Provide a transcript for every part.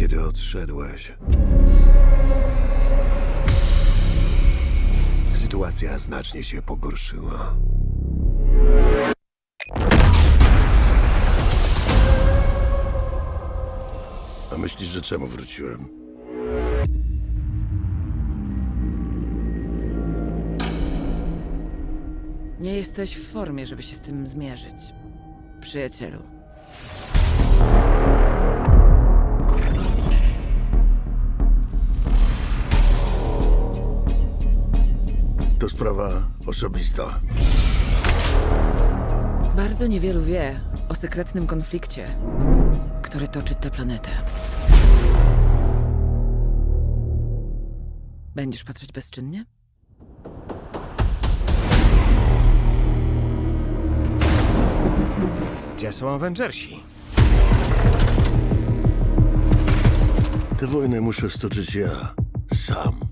kiedy odszedłeś. Sytuacja znacznie się pogorszyła. A myślisz, że czemu wróciłem? Nie jesteś w formie, żeby się z tym zmierzyć. Przyjacielu. To sprawa osobista. Bardzo niewielu wie o sekretnym konflikcie, który toczy tę planetę. Będziesz patrzeć bezczynnie? Gdzie są Avengersi? Tę wojnę muszę stoczyć ja sam.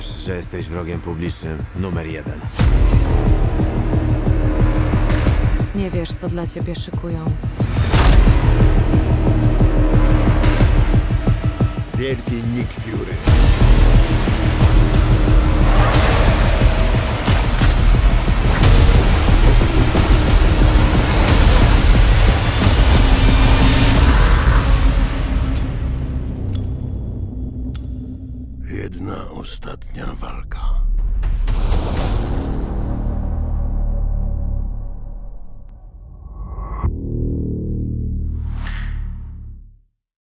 Wiesz, że jesteś wrogiem publicznym numer jeden. Nie wiesz, co dla ciebie szykują. Ostatnia walka.